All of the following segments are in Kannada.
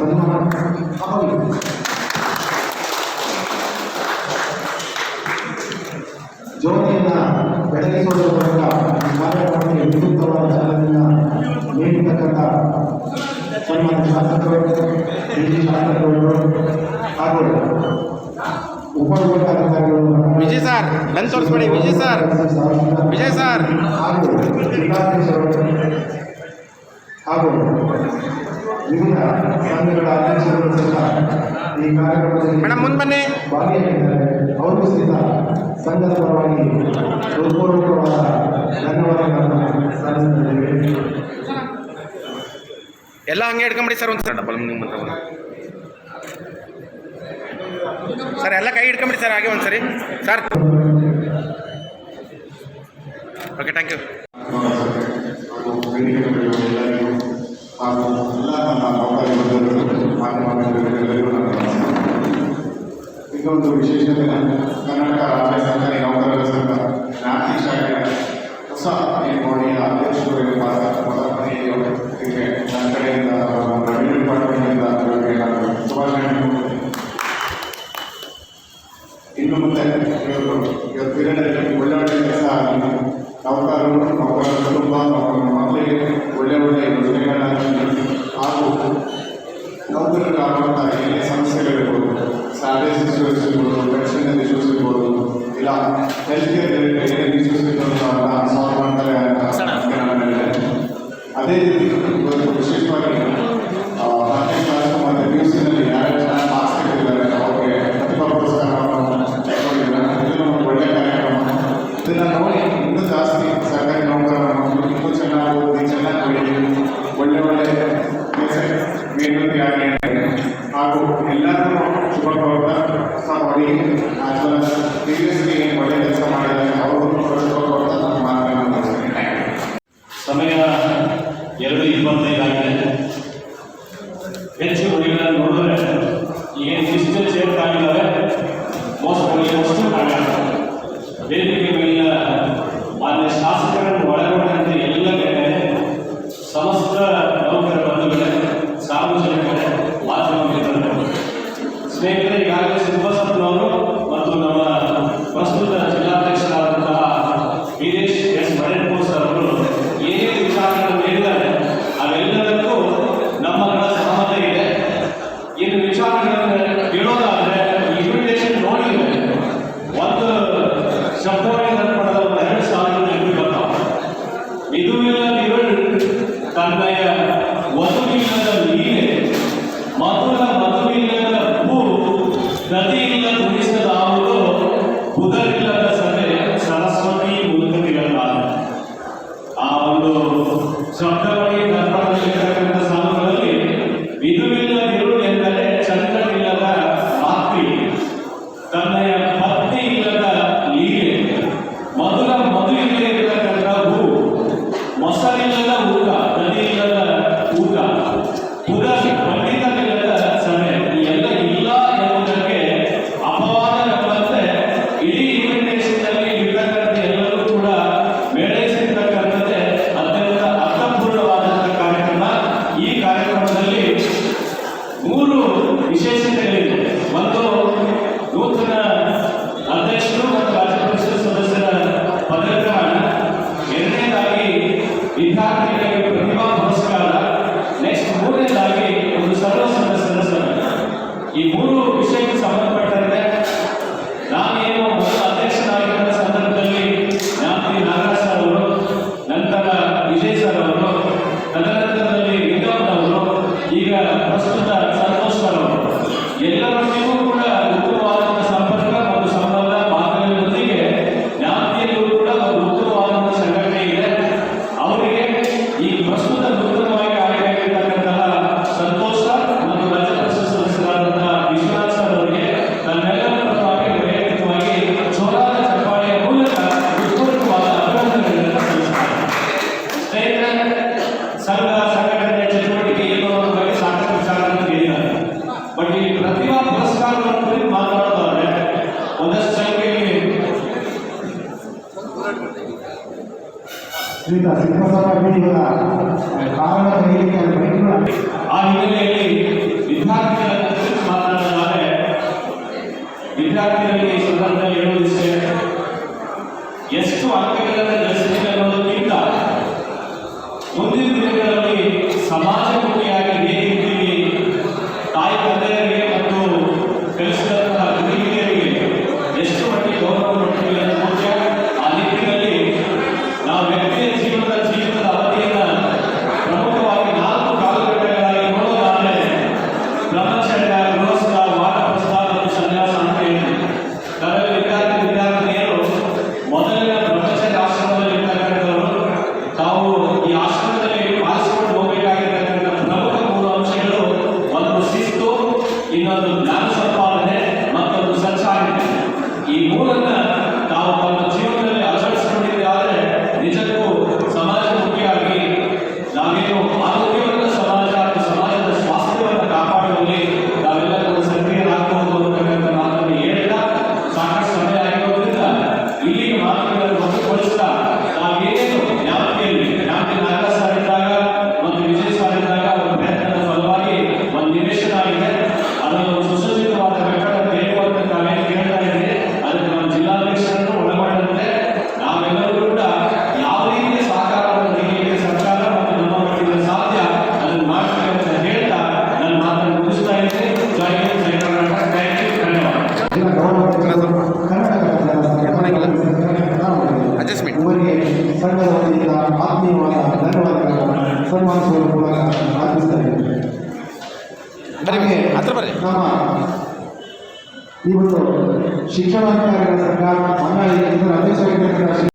धन्यवाद ಜ್ಯೋತಿಯನ್ನ ಬೆಳಗಿಸುವುದರ ಮೂಲಕ ಈ ಕಾರ್ಯಕ್ರಮಕ್ಕೆ ವಿದ್ಯುಕ್ತವಾದ ಚಾಲನೆಯನ್ನ ನೀಡಿರ್ತಕ್ಕಂಥ ಸನ್ಮಾನ್ಯ ಶಾಸಕರು ಹಿರಿಯ ಶಾಸಕರುಗಳು ಹಾಗೂ ಉಪವಿಭಾಗಾಧಿಕಾರಿಗಳು ವಿಜಯ್ ಸರ್ ನನ್ನ ತೋರಿಸ್ಬೇಡಿ ವಿಜಯ್ ಸರ್ ವಿಜಯ್ ಸರ್ ಹಾಗೂ ಜಿಲ್ಲಾಧೀಶರು ಹಾಗೂ ವಿವಿಧ ಮೇಡಮ್ ಮುಂದೆ ಬನ್ನಿ. ಅವರು ಸಹಿತ ಸಂಘದ ಪರವಾಗಿ ಧನ್ಯವಾದಗಳನ್ನು ಎಲ್ಲ ಹಂಗೆ ಹಿಡ್ಕೊಂಬಿಡಿ ಸರ್ ಒಂದು ಡಬಲ್ ನಿಮ್ಮ ಸರ್ ಎಲ್ಲ ಕೈ ಹಿಡ್ಕೊಂಬಿಡಿ ಸರ್ ಹಾಗೆ ಒಂದು ಸರಿ. ಸರ್ ಓಕೆ ಥ್ಯಾಂಕ್ ಯು ಒಂದು ವಿಶೇಷತೆ ಕರ್ನಾಟಕ హెల్త్ కేర్ తీసుకొచ్చిన తర్వాత అదే दूसरे को समर्पण कर रहे ಶ್ರೀತ ಶ್ರೀಪ್ರಸಾದ ಬೀದಿಗಳ ಕಾರಣ ಹೇಳಿಕೆ ಆ ಹಿನ್ನೆಲೆಯಲ್ಲಿ ವಿದ್ಯಾರ್ಥಿಗಳ ಮಾತನಾಡಿದರೆ ವಿದ್ಯಾರ್ಥಿಗಳಿಗೆ ಈ ಸಂದರ್ಭದಲ್ಲಿ ಹೇಳುವುದಿಷ್ಟೇ, ಎಷ್ಟು ಅಂಕಗಳನ್ನು ಗಳಿಸಿದೆ ಅನ್ನೋದಕ್ಕಿಂತ ಮುಂದಿನ ದಿನಗಳಲ್ಲಿ ಸಮಾಜ శిక్షణాధికారి అధికారుల సహకారం మన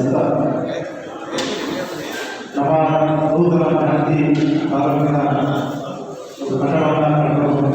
besar. Nama Rudra Nanti Parangkara. Untuk masyarakat, untuk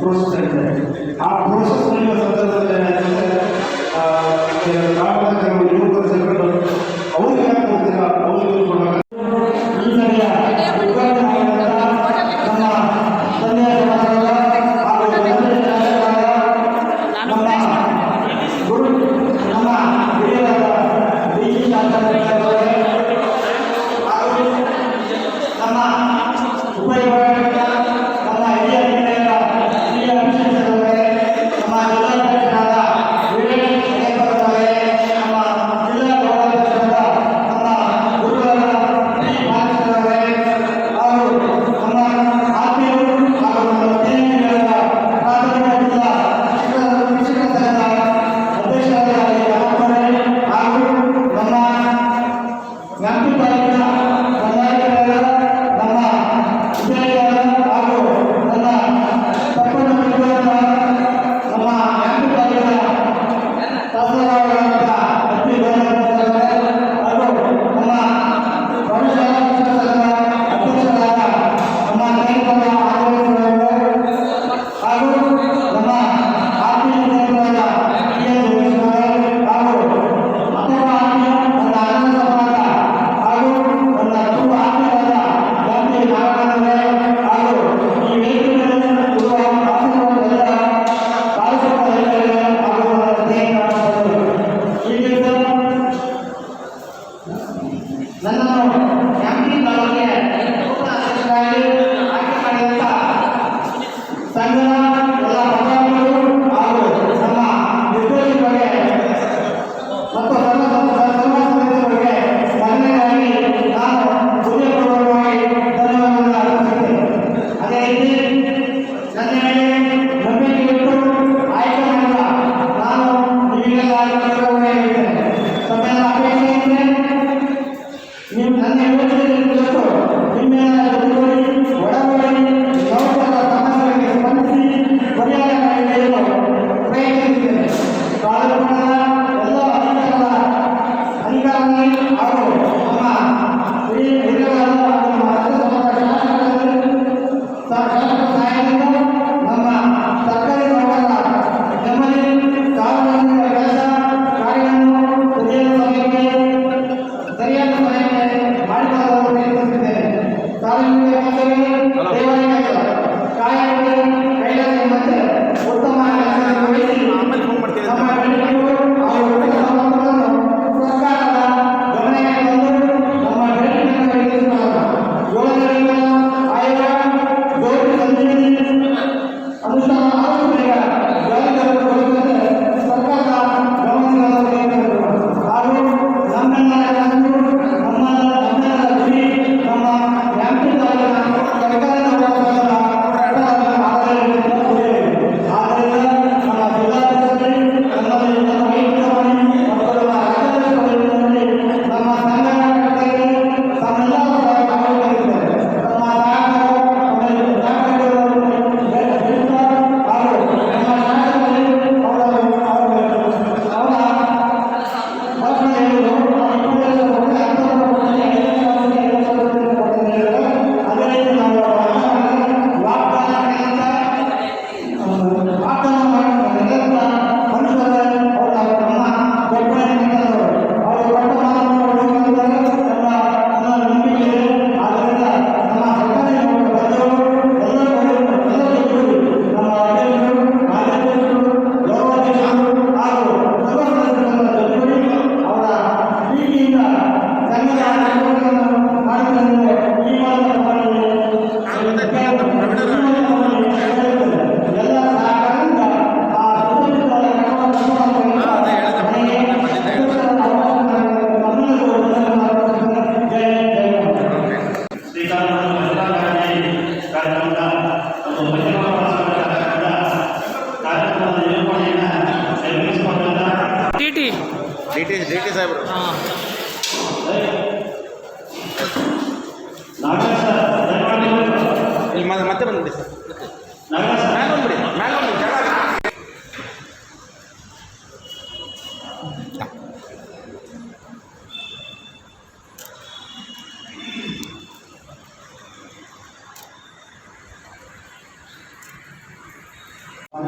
process ಇದೆ ಆ ಪ್ರೋಸೆಸ್ ಸಂದರ್ಭದಲ್ಲಿ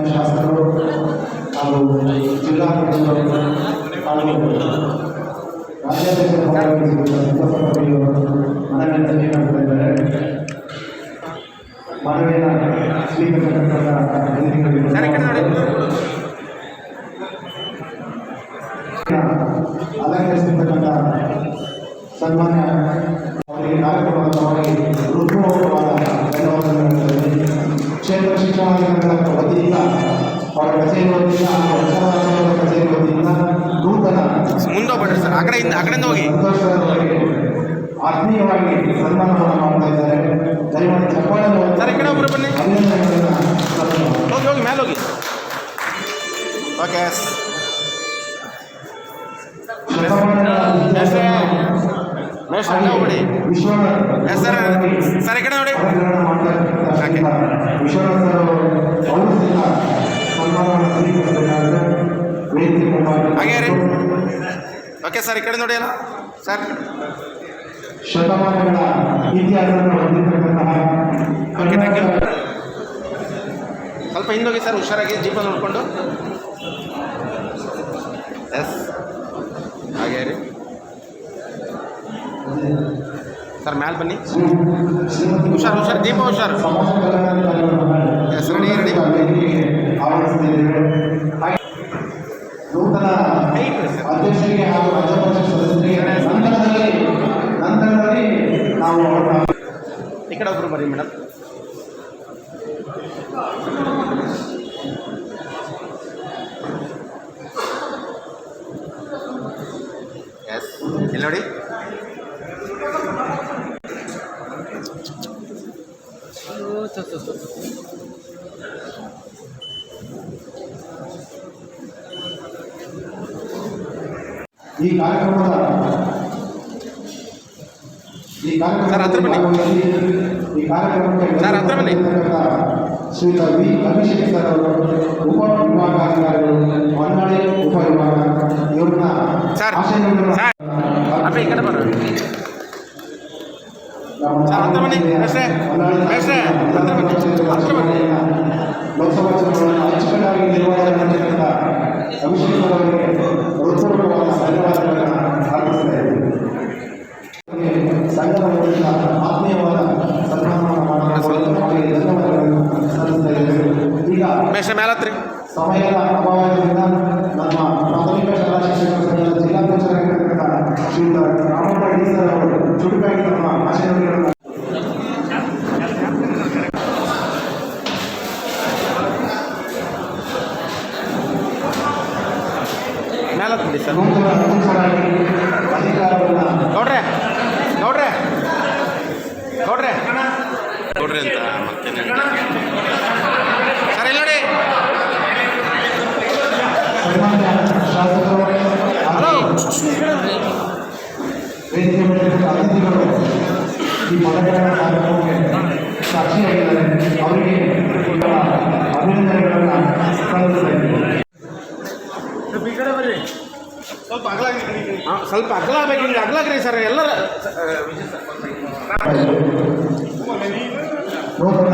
ಶಾಸಕರು ಹಾಗೂ ಜಿಲ್ಲಾ ಹಾಗೂ ರಾಜ್ಯಾಧ್ಯಕ್ಷರ ಆತ್ಮೀಯವಾಗಿ ಸನ್ಮಾನವನ್ನು ಮಾಡ್ತಾ ಇದ್ದಾರೆ. ದಯಮಾಡಿ ಚಪ್ಪಾಳೆ ಸರ್ ಈ ಕಡೆ ಬನ್ನಿ. ಹೋಗಿ ಹೋಗಿ ಮೇಲೆ ಹೋಗಿ. Okay yes. ಸರ್ ಸರ್ ಈ ಕಡೆ ನೋಡಿ. ಓಕೆ. ವಿಶ್ವನಾಥ್ ಸರ್ ಅವರು ಅವರು ಸಹ ಸನ್ಮಾನವನ್ನು ಸ್ವೀಕರಿಸಬೇಕಾದ್ರೆ ವೇದಿಕೆ ಮುಂಭಾಗ ಹಾಗೆ ರೀ. ಓಕೆ ಸರ್ ಈ ಕಡೆ ನೋಡಿ ಅಲ್ಲ ಸರ್. ಶತಮಾನಗಳ ಇತಿಹಾಸವನ್ನು ಹೊಂದಿರತಕ್ಕಂತಹ ಓಕೆ ಥ್ಯಾಂಕ್ ಯು ಸ್ವಲ್ಪ ಹಿಂದೋಗಿ ಸರ್ ಹುಷಾರಾಗಿ ಜೀಪಲ್ಲಿ ನೋಡಿಕೊಂಡು. ಎಸ್ ಹಾಗೆ ರೀ ಸರ್ ಮ್ಯಾಲೆ ಬನ್ನಿ. ಹುಷಾರು ಹುಷಾರು ದೀಪ ಹುಷಾರು. ಕಡೆ ಒಬ್ಬರು ಬರ್ರಿ ಮೇಡಮ್. ಎಸ್ ಇಲ್ಲಿ ನೋಡಿ? ಈ ಕಾರ್ಯಕ್ರಮದ ಈ ಕಾರ್ಯಕ್ರಮ ಸರ್, ಹತ್ರ ಬನ್ನಿ. ಈ ಕಾರ್ಯಕ್ರಮಕ್ಕೆ ಸರ್, ಹತ್ರ ಬನ್ನಿ. ಶ್ರೀಯುತ ವಿ ಅಭಿಷೇಕ್ ಸರ್ ಅವರು ಉಪ ವಿಭಾಗಾಧಿಕಾರಿಗಳು ಹೊನ್ನಾಳಿ ಉಪ ವಿಭಾಗ ಇವ್ರನ್ನ ಸರ್ ಆಶಯಗಳನ್ನು ಸರ್ ಅಪ್ಪ ಈ ಕಡೆ ಬರ್ರಿ ಸರ್, ಹತ್ರ ಬನ್ನಿ. ಮೇಷ್ಟ್ರೆ, ಮೇಷ್ಟ್ರೆ, ಹತ್ರ ಬನ್ನಿ. ಹತ್ರ ಬನ್ನಿ. ಲೋಕಸಭಾ ಚುನಾವಣೆಯನ್ನು ಅಚ್ಚುಕಟ್ಟಾಗಿ ನಿರ್ವಹಣೆ ಮಾಡಿರ್ತಕ್ಕಂಥ ಅಭಿಷೇಕ್ ಸರ್ ಅವರಿಗೆ ಹೃತ್ಪೂರ್ವಕವಾದ ಧನ್ಯವಾದಗಳನ್ನು ಅರ್ಪಿಸ್ತಾ ಇದ್ದೇವೆ ಸಂಘದ ವತಿಯಿಂದ ಆತ್ಮೀಯವಾದ ಸನ್ಮಾನವನ್ನು ಮಾಡಲು ಅವರಿಗೆ ಧನ್ಯವಾದಗಳನ್ನು ಸಲ್ಲಿಸ್ತಾ ಇದ್ದೇವೆ ಈಗ ಮೇಷ್ಟ್ರೆ ಮೇಲೆ ಹತ್ರಿ ಸಮಯದ ಅಭಾವದಿಂದ ನಮ್ಮ ಪ್ರಾಥಮಿಕ ಶಾಲಾ ಶಿಕ್ಷಕರ ಸಂಘದ ಜಿಲ್ಲಾಧ್ಯಕ್ಷರಾಗಿರ್ತಕ್ಕಂಥ ಶ್ರೀಯುತ ರಾಮಣ್ಣ ಡಿ ಸರ್ ಅವರು ಚುಟುಕಾಗಿ ನಮ್ಮ ಆಶಯಗಳನ್ನು ಮೇಲೆ ಹತ್ಬಿಡಿ ಸರ್ ನೂತನ ಅಧ್ಯಕ್ಷರಾಗಿ ಅಧಿಕಾರವನ್ನು ನೋಡ್ರೆ ನೋಡ್ರೆ ನೋಡ್ರೆ ನೋಡ್ರಿ ಅಂತ ಮತ್ತೇನು ಸರ್ ಇಲ್ಲಿ ನೋಡಿ ಸನ್ಮಾನ್ಯ ಶಾಸಕರು ಹಲೋ ಹಾಗೂ ವೇದಿಕೆ ಮೇಲಿರುವ ಅತಿಥಿಗಳು ಈ ಮತದಾನ ಕಾರ್ಯಕ್ರಮಕ್ಕೆ ಸಾಕ್ಷಿಯಾಗಿದ್ದಾರೆ ಅವರಿಗೆ ಅಭಿನಂದನೆಗಳನ್ನು ಸಲ್ಲಿಸ್ತಾ ಇದ್ದೇವೆ ಸ್ವಲ್ಪ ಅಗಲ ಹಾಂ ಸ್ವಲ್ಪ ಅಗಲ ಆಗ್ಬೇಕು ಹಿಂಗೆ ಅಗಲಾಗ್ರಿ ಸರ್ ಎಲ್ಲರ ನೂತನ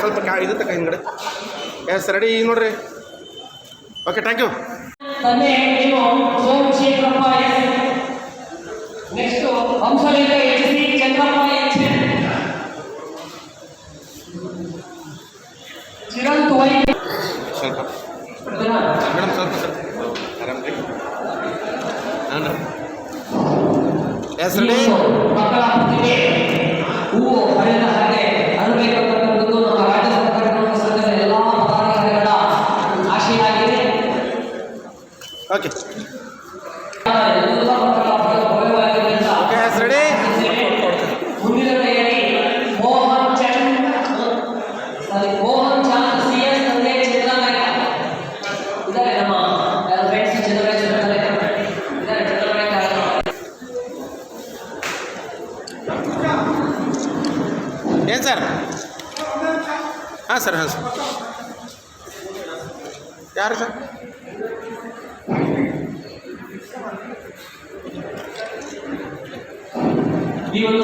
ಸ್ವಲ್ಪ ಇದು ತಕ್ಕ ಹಿಂಗಡೆ ಎಸ್. ರೆಡಿ ನೋಡ್ರಿ ಓಕೆ ಥ್ಯಾಂಕ್ ಯು ಚಿರಂತ್ ವೈ ಸ್ವಲ್ಪ ಮೇಡಮ್ ಸ್ವಲ್ಪ ಸರ್ ಆರಾಮ್ ರೀ ನಾನು ಎಸ್ ರೆಡಿ ಮಕ್ಕಳ ಪ್ರತಿಭೆ ಹೂವು ಹರಿದ ಹಾಗೆ ಅರಬೇಕಂತಕ್ಕಂಥದ್ದು ನಮ್ಮ ರಾಜ್ಯ ಸರ್ಕಾರದ ಸಂಘದ ಎಲ್ಲ ಪದಾಧಿಕಾರಿಗಳ ಆಶಯ ಆಗಿದೆ ಓಕೆ ಎಲ್ಲ ಮಕ್ಕಳ ಭವ್ಯವಾಗಿರುವಂತಹ ಓಕೆ ಎಸ್ ರೆಡಿ ಮುಂದಿನ ಕೈಯಲ್ಲಿ ಮೋಹನ್ ಸರಿ ಮೋಹನ್ ಚಾಂದ್ ಸಿ ಎಸ್ ತಂದೆ ಚಿತ್ರನಾಯಕ ಇದ್ದಾರೆ ನಮ್ಮ ಯಾರು ಫ್ರೆಂಡ್ಸ್ ಚಿತ್ರನಾಯಕ ಇದ್ದಾರೆ ಚಿತ್ರನಾಯಕ ಏನು ಸರ್ ಹಾಂ ಸರ್ ಹಾಂ ಸರ್ ಯಾರು ಸರ್ ಈ ಒಂದು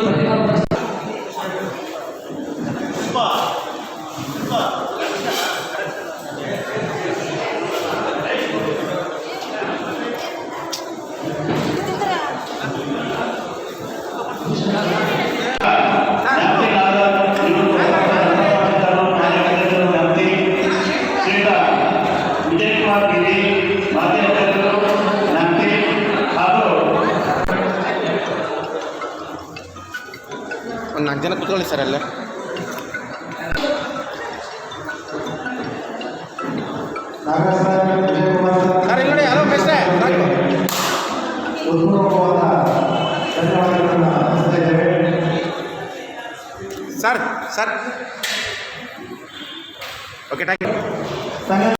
ಒಂದು ನಾಲ್ಕು ಜನ ಕೂತ್ಕೊಳ್ಳಿ ಸರ್ ನಾಗರಾಜ್ ಸರ್, ಇಲ್ಲಿ ನೋಡಿ ಅರ್ಪಿಸ್ತಾ ಇದ್ದೇವೆ sir sir. Okay thank you